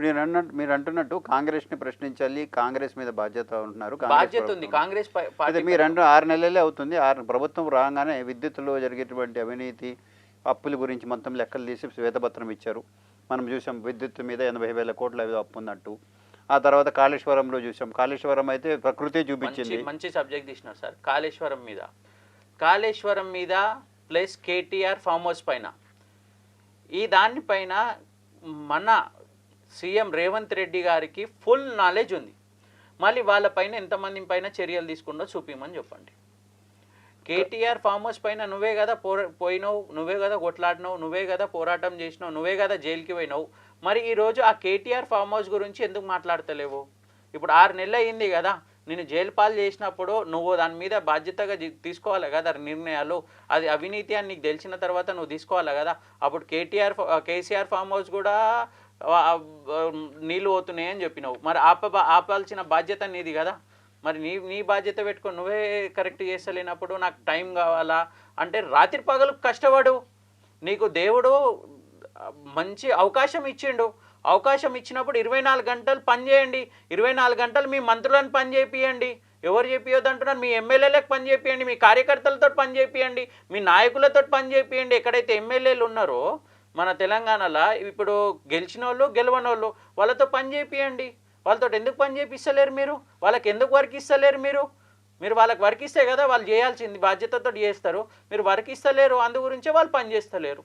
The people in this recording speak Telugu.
ఇప్పుడు మీరు అన్నట్టు మీరు అంటున్నట్టు కాంగ్రెస్ని ప్రశ్నించాలి కాంగ్రెస్ మీద బాధ్యత ఉంటున్నారు కాంగ్రెస్ బాధ్యత ఉంది. కాంగ్రెస్ అయితే మీరు అంటూ ఆరు నెలలే అవుతుంది. ఆరు ప్రభుత్వం రాగానే విద్యుత్తులో జరిగేటువంటి అవినీతి అప్పుల గురించి మొత్తం లెక్కలు తీసి శ్వేతపత్రం ఇచ్చారు. మనం చూసాం విద్యుత్ మీద ఎనభై వేల కోట్ల ఏదో అప్పు ఉన్నట్టు. ఆ తర్వాత కాళేశ్వరంలో చూసాం. కాళేశ్వరం అయితే ప్రకృతి చూపించింది. మంచి సబ్జెక్ట్ తీసినారు సార్. కాళేశ్వరం మీద. కాళేశ్వరం మీద ప్లస్ కేటీఆర్ ఫామ్ హౌస్ పైన. ఈ దానిపైన మన సీఎం రేవంత్ రెడ్డి గారికి ఫుల్ నాలెడ్జ్ ఉంది. మళ్ళీ వాళ్ళపైన ఎంతమంది పైన చర్యలు తీసుకుంటో చూపిమని చెప్పండి. కేటీఆర్ ఫామ్ హౌస్ పైన నువ్వే కదా పో పోయినావు నువ్వే కదా కొట్లాడినావు నువ్వే కదా పోరాటం చేసినావు నువ్వే కదా జైలుకి పోయినావు. మరి ఈరోజు ఆ కేటీఆర్ ఫామ్ హౌస్ గురించి ఎందుకు మాట్లాడతలేవు? ఇప్పుడు ఆరు నెలలు అయింది కదా నేను జైలు పాలు చేసినప్పుడు నువ్వు దాని మీద బాధ్యతగా తీసుకోవాలి కదా నిర్ణయాలు? అది అవినీతి అని నీకు తెలిసిన తర్వాత నువ్వు తీసుకోవాలి కదా? అప్పుడు కేటీఆర్ కేసీఆర్ ఫామ్ హౌస్ కూడా నీళ్ళు పోతున్నాయి అని చెప్పినావు. మరి ఆప ఆపాల్సిన బాధ్యత నీది కదా? మరి నీ నీ బాధ్యత పెట్టుకొని నువ్వే కరెక్ట్ చేస్తలేనప్పుడు నాకు టైం కావాలా? అంటే రాత్రి పగలు కష్టపడు. నీకు దేవుడు మంచి అవకాశం ఇచ్చిండు. అవకాశం ఇచ్చినప్పుడు ఇరవై నాలుగు గంటలు పని చేయండి. ఇరవై నాలుగు గంటలు మీ మంత్రులను పని చేపియండి. ఎవరు చేపియొద్దు అంటున్నారు మీ ఎమ్మెల్యేలకు పని చేపియండి. మీ కార్యకర్తలతో పని చేపియండి. మీ నాయకులతో పని చేపియండి. ఎక్కడైతే ఎమ్మెల్యేలు ఉన్నారో మన తెలంగాణలో ఇప్పుడు గెలిచిన వాళ్ళు గెలవని వాళ్ళు వాళ్ళతో పని చేపియండి. వాళ్ళతో ఎందుకు పని చేపిస్తలేరు మీరు? వాళ్ళకి ఎందుకు వర్క్ ఇస్తలేరు మీరు? మీరు వాళ్ళకి వర్క్ ఇస్తే కదా వాళ్ళు చేయాల్సింది బాధ్యతతో చేస్తారు. మీరు వర్క్ ఇస్తలేరు అందు గురించే వాళ్ళు పని చేస్తలేరు.